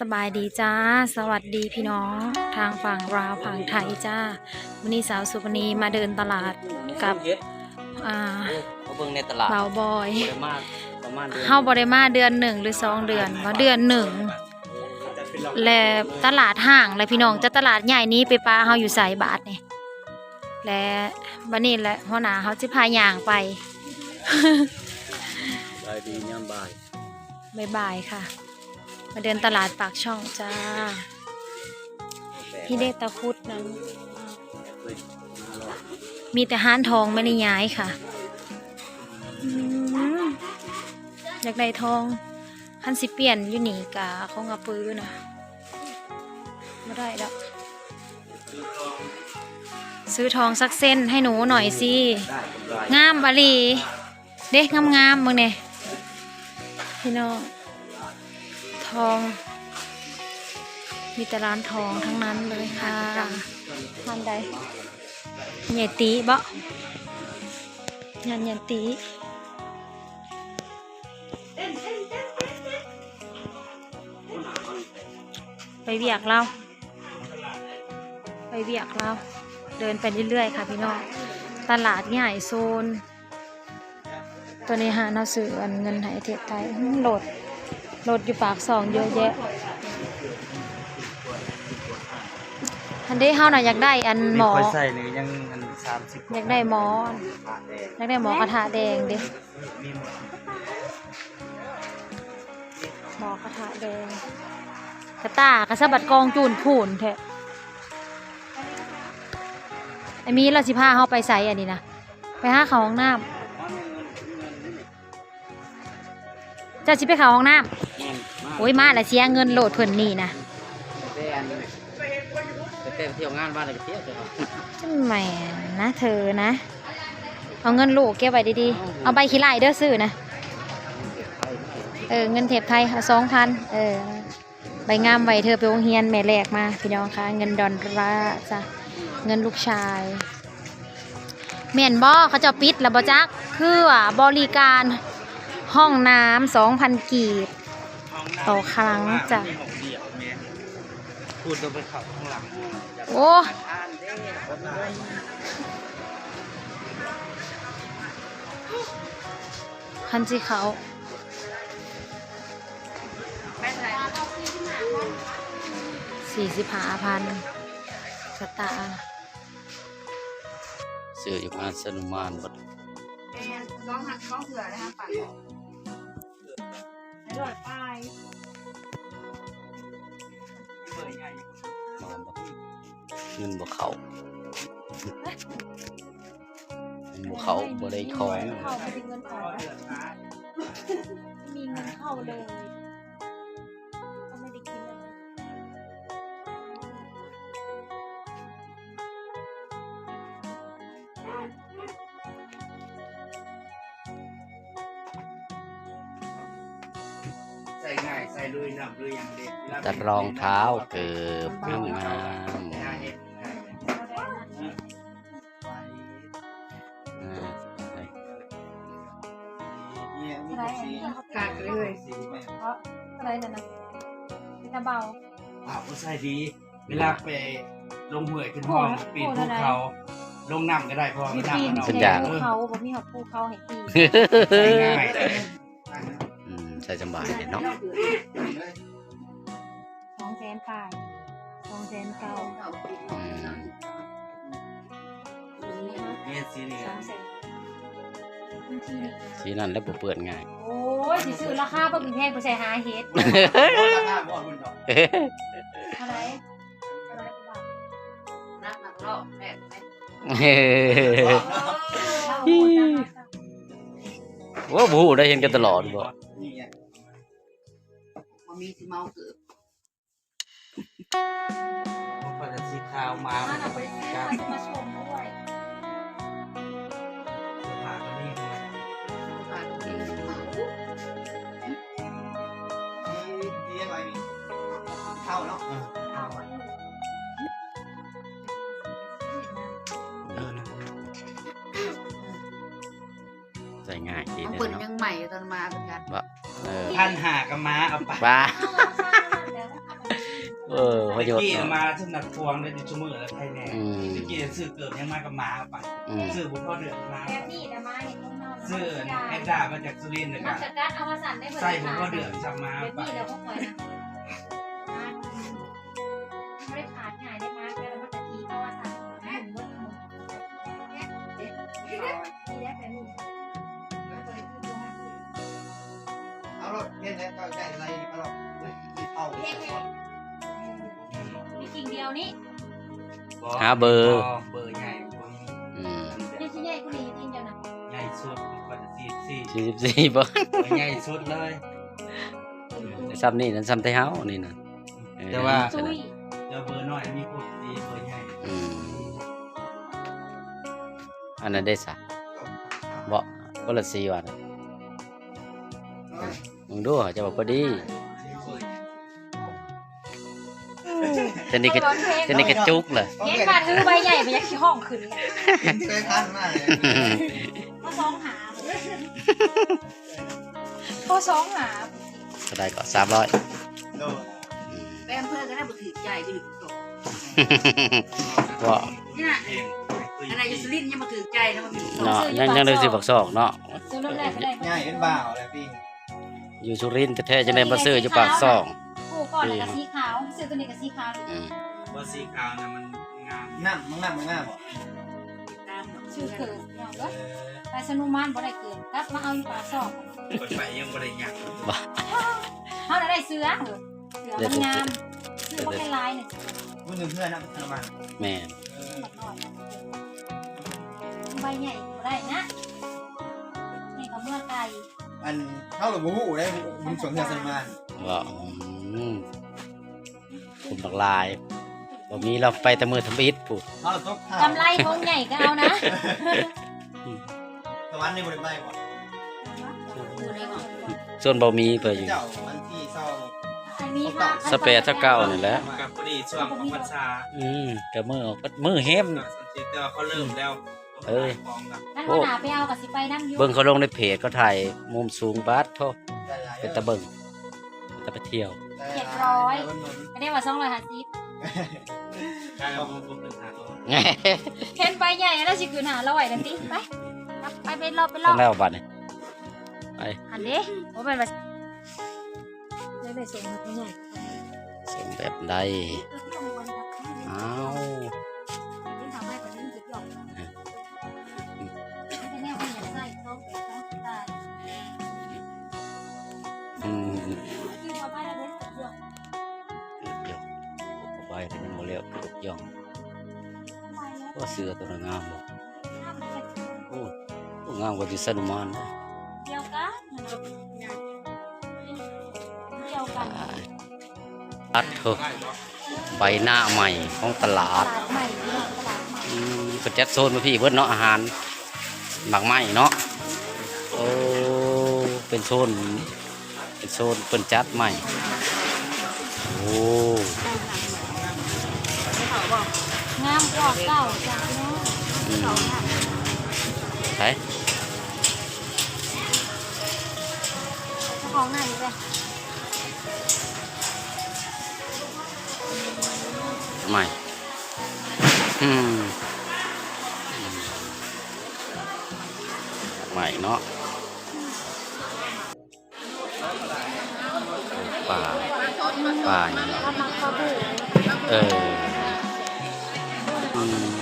สบายดีจ้า สวัสดีพี่น้อง ทางฝั่งราวฝั่งไทยจ้าวันนี้สาวสุปนีมาเดินตลาดกับอ่าเขาเบิ่งในตลาดบ่าวบอยปริมาณประมาณดือนเฮาบ่ได้มาเดือนหนึ่งหรือสองเดือนว่าเดือนหนึ่งและตลาดห้างและพี่น้องจะตลาดใหญ่นี้ไปปลาเฮาอยู่ใส่บาทนี่และวันนี้แหละหัวหน้าเขาสิพาย่างไปรายดีย่ำบ่ายบ๊ายบายค่ะ มาเดินตลาดปากช่องจ้า พี่เดชตะคุดนั้น มีแต่ห้านทองไม่ได้ย้ายค่ะอืมอยากได้ทองคันสิเปลี่ยนอยู่นี่กะคงกระปือนะไม่ได้ดอกซื้อทองสักเส้นให้หนูหน่อยสิได้กำไรงามบาลี เด็กงามงามๆมึงเนี่ยพี่น้องท อง มีแต่ร้านทองทั้งนั้นเลยค่ะทานใดใหญ่ตีบ่ยันยันตีไปเวียกเรา ไปเวียกเรา เดินไปเรื่อยๆ ค่ะพี่น้อง ตลาดใหญ่โซน ตัวนี้หาเราซื้ออันเงินไทยเทศไทยโหลด โหลดอยู่ปากซองเยอะแยะอันนี้เฮาน่ะอยากได้อันหมอค่อยใส่นี่ยังอันสามสิบอยากได้หมออยากได้หมอกระทะแดงดิมีหมดหมอกระทะแดงกระตากระสะบัดกองจูนผูนแท้ไอ้มีเราสิพาเฮาไปใส่อันนี้นะไปหาเขาห้องน้ำ เจ้าสิไปเขาห้องน้ำแม่นมากโอ้ยมาแล้วเสียเงินโหลดเพิ่นนี่นะแต่อันแต่แต่เที่ยวงานบ้านอะไรก็เที่ยวเถอะครับแหมนะเธอนะ เอาเงินลูกเก็บไว้ดีๆ เอาใบขี้ไล่เด้อซื้อนะ เออเงินเทปไทยเอาสองพันเออใบงามไว้เธอไปโรงเรียนแม่แรกมา พี่น้องคะเงินดอนราจ้ะเงินลูกชายแม่นบ่เขาเจะปิดแล้วบ่จักคือว่าบริการ ห้องน้ำสองพันกีบ ต่อครั้งจ้ะมีหกเดียวแม่พูดตัวไปเข้าข้างหลังโอ้อ่านเด้คันสีเขาวสี่สิบห้าพันสตาร์เสืออยู่งานสนุมานบัดร้องหักร้องเถื่อเลยค่ะปากอร่อยไปมาบัดเงินบ่เขาเงินบ่เขาบ่ได้ของ เข้าไม่ได้เงินออกมีเงินเข้าเลย แต่รองเท้าเกิบงามงามง่ายเด็ดง่ายอ่าเนี่ยมีอะไรสีอันนี้เขาขาดเลยสีแม่เพราะอะไรนั่นนะเป็นกระเบาอ้าวก็ใส่ดี เวลาไปลงห้วยขึ้นห้องปีนภูเขา ลงน้ำก็ได้เพอมีน้ำปีนมันเอาแช่ภูเขาผมมีหอดภูเขาให้ปีนใส่ง่ายอืม ใส่สบายเด็ดเนาะสองแสนปลายสองแสนเก้าอืมเนี่ยสีนี่สามแสนบางทีนี่สีนั้นแล้วบ่เปื้อนง่าย โอ้ยสิซื้อราคาบ่มีแพงไปใส่หาเฮ็ดราคาบ่มันดอกอะไรอะไรบ้างนักหนักรอบแม่แม่ว่าบูได้เห็นกันตลอดบ่นี่ไง มันมีสีเมาเกือบพอจะสีขาวมามาเอาไปการมาชมด้วยผ่าก็นี่ด้วยขาดมีสีเมานี่ดีอะไรนี่เท่าเนาะเท่าใส่ง่ายดีมันเด้เปิอดเนาะยังใหม่ตอนมาเป็นกัน เออพันหากับม้าเอาไปบ้าเดี๋ยวนะประโยชน์ กี้เนาะมาสำนักพวงได้ดิชั่วโมงแล้วใครแน่อืม ตะกี้ซื้อเกิดยังมากับหมาไปอืมซื้อบุญพ่อเดือดมาแบบนี้นะมาเห็นน้องๆซื้อแอดด้ามาจากสุรินทร์เลยมักันสกัดเอามาสั่นได้เหมือนใส่กันบุญพ่อเดือดจำมาแบบไปนี้แล้วก็ปล่อยนะไม่ได้ขาดง่ายได้ รถเล่นแล้วก็ได้อะไรเอารถเอามีกิ่งเดียวนี้หาเบอร์ เบอร์ใหญ่กว่านี้อืมนี่ชิ้นใหญ่กว่านี้จริงจังนะใหญ่สุดกว่าจะสี่สี่สี่สิบสี่บ่ใหญ่สุดเลยซ้ำนี่นั่นซ้ำไทเฮานี่นะเออแต่ว่าซุยเดี๋ยวเบอร์น้อยมีพวกสีเบอร์ใหญ่อืมอันนั้นได้สะบ่ก็ละสี่วัน มึงดูจะบอกพอดีจะนี่ก็จะนี่ก็จุกเลยเห็นมาถือใบใหญ่ไปยักขี้ห้องขึ้นเลยเคยพันมากเลยก็สองหาก็สองหาก็ได้ก็สามร้อยโดนแป้งเพื่อนก็ได้บุถือใจไปอยู่ตกก็นี่นะอะไรอยู่สุรินทร์ยังมาถือใจนะมันอยู่ตกเนาะยังยังได้สิบักซอกเนาะซื้อรถแรกก็ได้ง่ายเป็นบ่าวอะไรพี่ อยู่สุรินทร์แท้ๆจะได้มาซื้ออยู่ปากซองกูก่อนแล้วก็สีขาวซื้อตัวนี้กับสีขาวอืมเบอร์สีขาวนะมันงามนั่งมึงนั่งมึงนั่งบ่ตามชื่อเกิดเนาะก็ไปสนุมานบ่ได้เกิดกลับมาเอาอยู่ปากซอกเปิดไปยังบริยังเฮาได้เสื้อเหรอเสื้อมันงามเสื้อบ่ให้ลายเนี่ยมึงหนึ่งเพื่อนนะทำมาแม่นบักน้อยใบใหญ่บ่ได้นะนี่ก็เมื่อไก่ อันเท่าหรือบูฮูได้มึงสวนเงินสนมานว่าอืมคุณบักลายบ่มีเราไปแต่มือทำอิฐพูดเท่าหรือต้องกำไรทงใหญ่ก็เอานะตะวันในบริบาลบ่ดูเลยบอกส่วนบ่มีเพิ่นอยู่เจ้าวันที่เศร้าอันนี้ค่ะสเปรย์ถ้าเก่านี่แหละกับพอดีช่วงของพรรษาอืมก็มือออกมือเฮ็มก็สังเกตว่าเขาเริ่มแล้ว เอ้ยของกับนั่นหัวหน้าไปเอากับสิไปนั่งอยู่เบิ่งเขาลงในเพจก็ถ่ายมุมสูงบาดโทได้หลายเป็นตะเบิ่งตะไปเที่ยว ไม่ได้ว่าสองร้อยห้าสิบกลายเป็นบุญเป็นทางเห็นใบใหญ่แล้วสิคืนหาเราไหวกันติไปครับไปไปรอบไปรต้ออบงแล้วบัดนี่หันเด้โอ้เป็นแบบได้ได้ส่งมาตัวใหญ่เสียงแบบใดอ้าว อืมเขาไม่ได้เล่นกับหยอกเกือบย่องปกไว้ก็ยังบ่เลี้ยวเกือบย่องไปแล้วก็เสือตัวนั้นงามบ่ห้านโอ้โอ้งามกว่าที่สนมานนะเดียวกันเดียวกันอัดเถอะใบหน้าใหม่ของตลาดลาดใหม่เนาะตลาดใหม่อืมก็จัดโซนมาพี่เบิดเนาะอาหารหมักไหม้เนาะโอ้เป็นโซน โซนเป็นจัดใหม่ โอ้งามกว่าเก่าจ้ะเนาะอืมไปเจ้าของหน้าดีไปใหม่อืมใหม่เนาะ ป่าอย่างเนาะถ้ามักข้าวบูเอออืม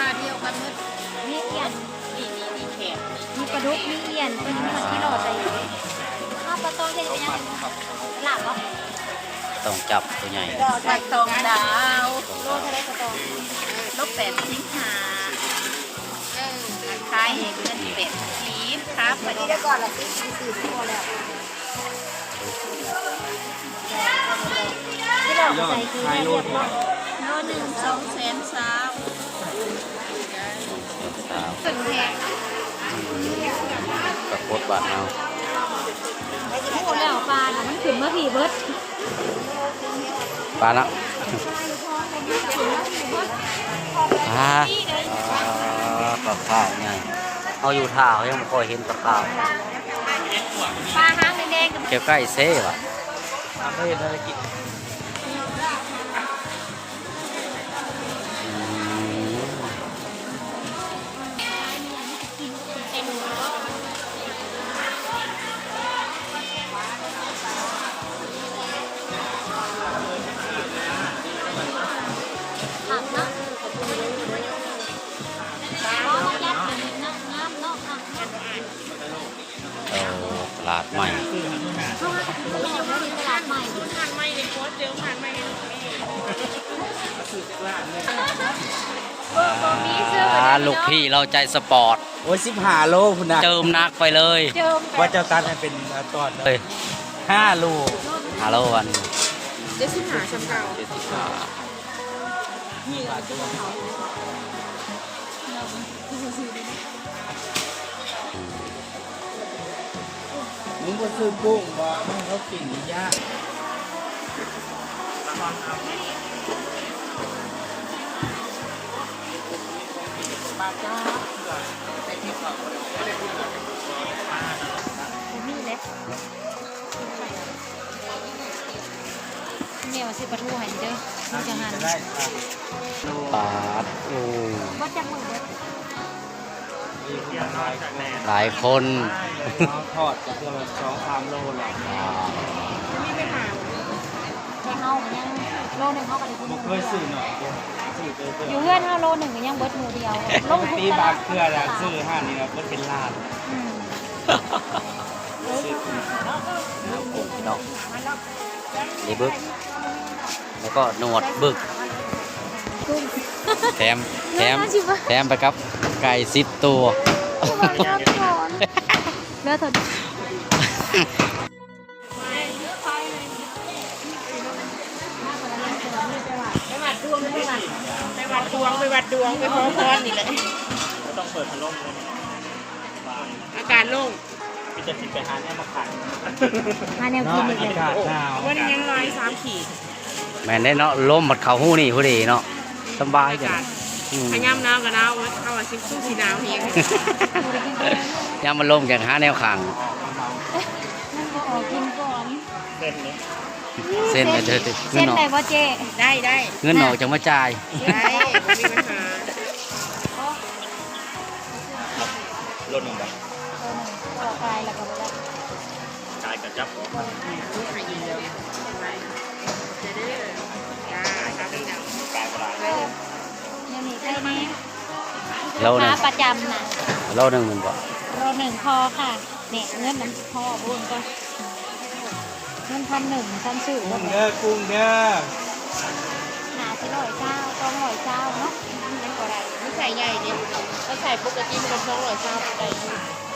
มาเดียวกันมืดมีเอียนนี่นี่นี่แขกมีปลาดุกมีเอียนเป็นหัวที่หล่อใจข้าวปลาตองเห็นเป็นยังไงหลับเหรอต้องจับตัวใหญ่ใส่ตองดาวโลเท่าไรปลาตองลบแปดทิ้งหาขาย เห็นเงินเป็ดสีครับวันนี้ได้ก่อนละสิสี่สี่พอแล้วที่เราใส่คือเรียบร้อยโลหนึ่งสองแสนสามสาวถึงแพงกระโคดบาดเอาโอ้แล้วปลาน่ะมันขึ้นมาผีเบิดปลาละปลาปลาข้าวไง เอาอยู่ท่าเขายังไม่ค่อยเห็นปลาข้าวปลาหางแดงๆกับ เกี่ยวใกล้เซ่ว่ะทำได้ภารกิจ ลาดใหม่เพราะว่าเราไม่ตลาดใหม่ผ่านไม่ในโพสต์เดียวผ่านไม่อ่าลูกพี่เราใจสปอร์ต โอ้ยสิบห้าโลพุ่นนะเจิมนักไปเลยเจิมว่าเจ้าตันให้เป็นตอนเฮ้ยห้าโลฮัลโหลวันเดี๋ยวสิบหาชำเก่าเจ็ดสิบห้ามึ งก็ซื้อกุ้งบ่มึงเขากินยากมีเลยเนี่ยว่าสิปลาทูให้เด้อมันจะหันจะได้อะปาโอ้ว่าจะมือเด้อ หลายคนเอาทอดจะเพื่อสองสามโลแหละอ่าไม่ไปหาในเฮาก็ยังโลหนึงเฮาก็ได้กินบ่เคยซื้อหน่อยเดียวซื้อเจอเจอยู่เฮือนเฮาโลหนึงก็ยังเบิดมือเดียวลงทุนตีตบาลาทดเครือละซื้อห้านี่นะก็เป็นล้านอืมซื้อพี่น้องนี่บึก แล้วก็หนวดบึกกุ้งแถม แถมเนื้อชิบะแถมไปครับ ไก่สิบตัว เลือดถอดไปวัดดวงไปวัดดวงไปวัดดวงไปขอพรนี่แหละต้องเปิดพัดลมเลยอากาศโล่งพี่จะติดไปหาแน่มาขายมาแนวเนาะกินอีกอากาศหนาววันนี้ยังร้อยสามขีดแม่นได้เนาะล้มหมดเขาหู้นี่พอดีเนาะสบายอากันกาศอืม ขย้ำหนาวกับหนาวเข้าว่าซิมสู้สีหนาวเฮียยามมันล้มกันหาแนวขังนั่นก็ออกกินก่อนเส้นกันเถอะเงิเส้นนออกไหนบ่เจ๊ได้ได้เงินออกจะมาจ่ายได้ไม่มีปัญหารถหนึ่งบาทเออออกกายแล้วก็บ่ได้กายกับจับจ้าครับพี่น้องกายปลาเอ อยังมีแค่นี้โลหนึ่ค้างประจำน่ะโลหนึ่งมันบอกโลหนึ่งพอค่ะเนี่ยเงินน้ำพอบุญก็เงินพันหนึ่งพันสื่อกุ้งเด้อกุ้งเด้อหาสิร้อยเจ้าต้องร้อยเจ้าเนาะไม่พอได้ไม่ใส่ใหญ่เนี่ยถ้าใส่ปกติมันก็สองร้อยเก้าได้อยู่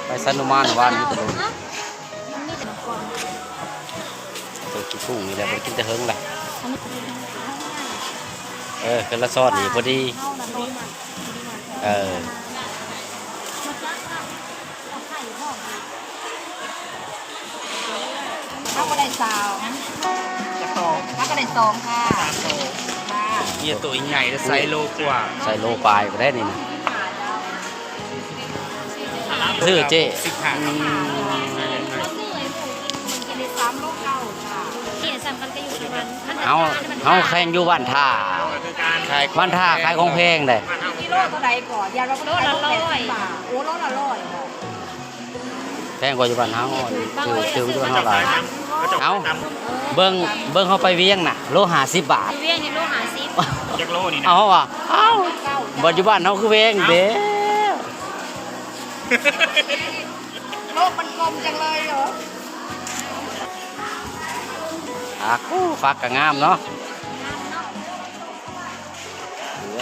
ไปสันนุมานว่านนี่ตะลงฮะมันมีแต่น้ำกรองตัวกินกุ้งนี่แหละไปกินแต่เฮิงแหละอันนี้ คือเท่าไหร่เออคือละซอดนี่พอดีเท่านั้นเลยเออข้าวก็ได้สาวจะต่อข้าวก็ได้สองค่ะค่ะเกียตัวใหญ่จะไซโลกว่าใส่โลปลายไปได้นี่นะซื้อเจ๊สิบห้าอืมกินได้สามโลเก้าค่ะเกี่ยสั่งกันก็อยู่ประมาณมันเฮาเฮาแข่งอยู่บ้านท่า ขายบ้านท่าขายของเพลงเลยกิโลเท่าไหร่ก่อนยาเราก็โลละร้อยบาทโอ้โลละร้อยบาทแพงกว่าอยู่บ้านเฮาซื้อซื้ออยู่บ้านเฮาหลายเอาเบิ่งเบิ่งเขาไปเวียงน่ะโลห้าสิบบาทเวียงในโลหาซิปจักโลนี่นะเอาว่ะเอ้าปัจจุบันเขาคือเวงเด้โลกมันกลมจังเลยเหรอฟักอู้ฟักก็งามเนาะ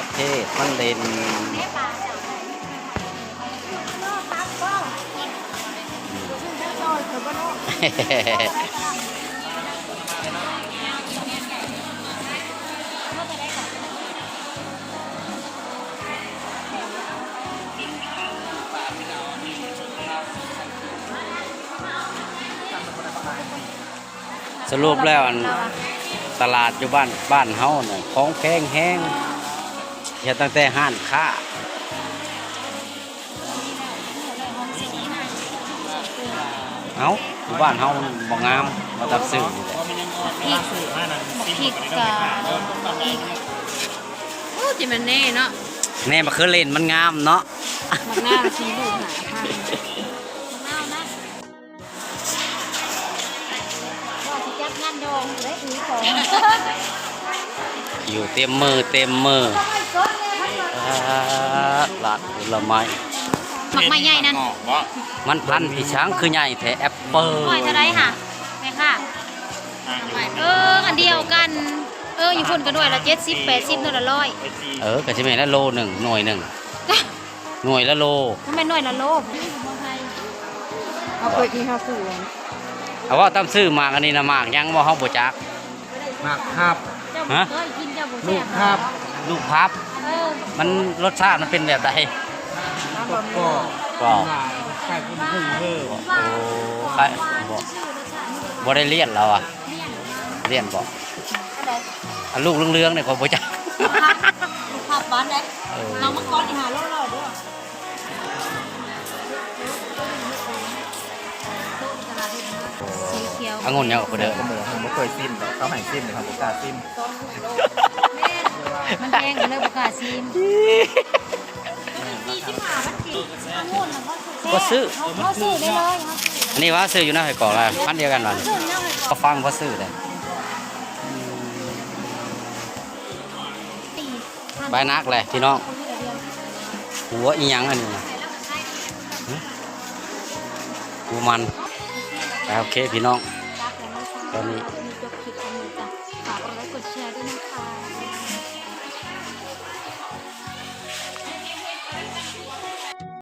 เหลือเทศมันเด่นสรุปแล้วอันตลาดอยู่บ้านบ้านเฮาเนี่ยของแพงแห้ง เฮ็ดตั้งแต่ห้านค้าเอาอยู่บ้านเฮามันบ่งามบ่ตับซื้อนี่แหละอีกอีกกะอีกโอ้จิมันแน่เนาะแน่บ่คือเล่นมันงามเนาะมักหน้าสีลูกหาพันเอานะว่าสิจัดงานดองได้อีกของอยู่เต็มมือเต็มมืออ่า หลาดผลไม้หมักไม้ใหญ่นั่นมันพันพี่ช้างคือใหญ่แท้แอปเปิ้ลหน่อยเท่าไรค่ะแม่ค่ะเอออันเดียวกัน เอออยู่คนกันด้วยละเจ็ดสิบแปดสิบนู่นละร้อยเออก็สิแม่นละโลหนึ่งหน่วยหนึ่งหน่วยละโลทำไมหน่วยละโลเอาไปอีห้าผู้เอาว่าตามซื้อมากอันนี้นะมากยังบ่เฮาบ่จักมากครับฮะลูกครับ ลูกพับเออมันรสชาติมันเป็นแบบใดก็ก็ก็ใช่คุณพึ่งเพิ่มโอ้ใครบ่บ่ได้เลียนเราอะเลียนบ่อันลูกเรืองๆเนี่ยก็บ่จักผับบ้านได้เออน้องมังกรนี่หาโลเราด้วยสีเขียวองุ่นยังบ่เด้อผมผมไม่เคยซิมแต่เขาให้ซิมเลยครับผมกล้าซิม มันแพงกันเลยประกล้าศซีมสี่สิบห้ามันสิองุ่นน่ะเขาซื้อเขาเขาซื้อได้เลยเขาอันนี้ว่าซื้ออยู่หน้าไผกอกแล้วพันเดียวกันว่าซื้อเนี่ยให้ก่อนก็ฟังว่าซื้อเลยตีพัใบนักเลยพี่น้องหัวอีหยังอันนี้นะหึหัวมันแต่โอเคพี่น้องตอนนี้